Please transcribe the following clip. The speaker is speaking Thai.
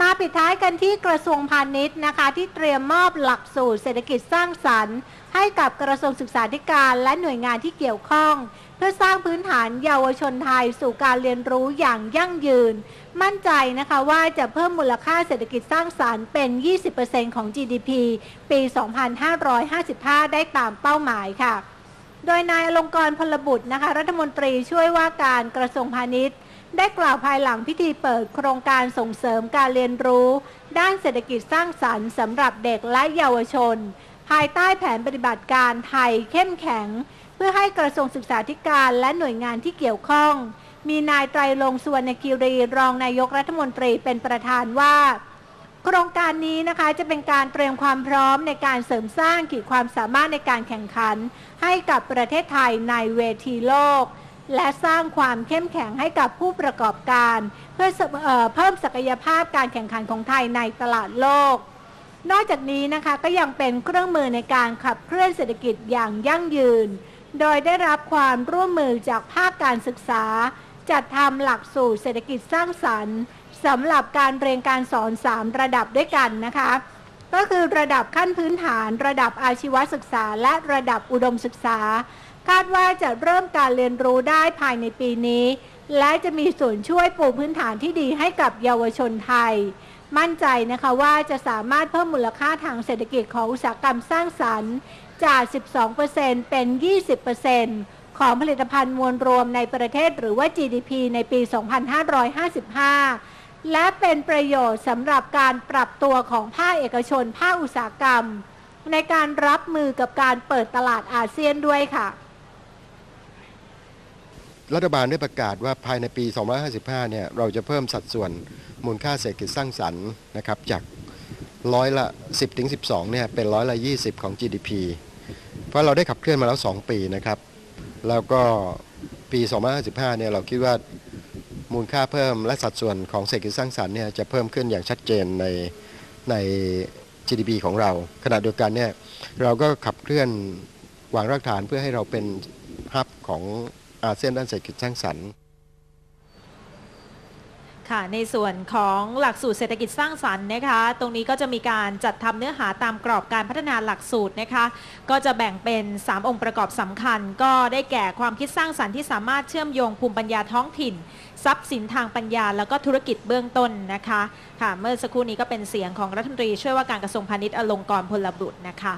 มาปิดท้ายกันที่กระทรวงพาณิชย์นะคะ ที่เตรียมมอบหลักสูตรเศรษฐกิจสร้างสรรค์ ให้กับกระทรวงศึกษาธิการและหน่วยงานที่เกี่ยวข้อง เพื่อสร้างพื้นฐานเยาวชนไทยสู่การเรียนรู้อย่างยั่งยืน มั่นใจนะคะว่าจะเพิ่มมูลค่าเศรษฐกิจสร้างสรรค์เป็น 20%ของ GDP ปี 2555 ได้ตามเป้าหมายค่ะ โดยนายอลงกรพลบุตรนะคะ รัฐมนตรีช่วยว่าการกระทรวงพาณิชย์ ได้กล่าวภายหลังพิธีเปิดโครงการส่งเสริมการเรียนรู้ ด้านเศรษฐกิจสร้างสรรค์สำหรับเด็กและเยาวชน ภายใต้แผนปฏิบัติการไทยเข้มแข็ง เพื่อให้กระทรวงศึกษาธิการและหน่วยงานที่เกี่ยวข้อง มีนายไตรลงสุวรรณคีรีรองนายกรัฐมนตรีเป็นประธานว่า โครงการนี้นะคะจะเป็นการเตรียมความพร้อมในการเสริมสร้างขีดความสามารถในการแข่งขัน ให้กับประเทศไทยในเวทีโลก และสร้างความเข้มแข็งให้กับผู้ประกอบการ เพื่อเอ่อเพิ่มศักยภาพการแข่งขันของไทยในตลาดโลก นอกจากนี้นะคะก็ยังเป็นเครื่องมือในการขับเคลื่อนเศรษฐกิจอย่างยั่งยืน โดยได้รับความร่วมมือจากภาคการศึกษา จัดทำหลักสูตรเศรษฐกิจสร้างสรรค์ สำหรับการเรียนการสอน 3 ระดับด้วยกันนะคะ ก็คือระดับขั้นพื้นฐาน ระดับอาชีวศึกษา และระดับอุดมศึกษา คาดว่าจะเริ่มการเรียนรู้ได้ภายในปีนี้ และจะมีส่วนช่วยปูพื้นฐานที่ดีให้กับเยาวชนไทย มั่นใจนะคะว่าจะสามารถเพิ่มมูลค่าทางเศรษฐกิจของอุตสาหกรรมสร้างสรรค์จาก 12%เป็น 20%ของผลิตภัณฑ์มวลรวมในประเทศหรือว่า GDP ในปี 2555 และเป็นประโยชน์สำหรับการปรับตัวของภาคเอกชนภาคอุตสาหกรรม ในการรับมือกับการเปิดตลาดอาเซียนด้วยค่ะ รัฐบาลได้ประกาศว่าภายในปี 2555 เนี่ยเราจะเพิ่มสัดส่วนมูลค่าเศรษฐกิจสร้างสรรค์นะครับจากร้อยละ 10ถึง12 เนี่ยเป็นร้อยละ 20 ของ GDP เพราะเราได้ขับเคลื่อนมาแล้ว 2 ปีนะครับ แล้วก็ปี 2555 เนี่ยเราคิดว่า มูลค่าเพิ่มและสัดส่วนของเศรษฐกิจสร้างสรรค์เนี่ยจะเพิ่มขึ้นอย่างชัดเจนในใน GDP ของเรา ขณะเดียวกันเนี่ยเราก็ขับเคลื่อนวางรากฐานเพื่อให้เราเป็นฮับของอาเซียนด้านเศรษฐกิจสร้างสรรค์ ค่ะในส่วนของหลักสูตรเศรษฐกิจสร้างสรรค์นะคะ ตรงนี้ก็จะมีการจัดทำเนื้อหาตามกรอบการพัฒนาหลักสูตรนะคะ ก็จะแบ่งเป็น 3 องค์ประกอบสำคัญ ก็ได้แก่ความคิดสร้างสรรค์ที่สามารถเชื่อมโยงภูมิปัญญาท้องถิ่น ทรัพย์สินทางปัญญา แล้วก็ธุรกิจเบื้องต้นนะคะค่ะเมื่อสักครู่นี้ก็เป็นเสียงของรัฐมนตรีช่วยว่าการกระทรวงพาณิชย์อลงกรพลบุตรนะคะ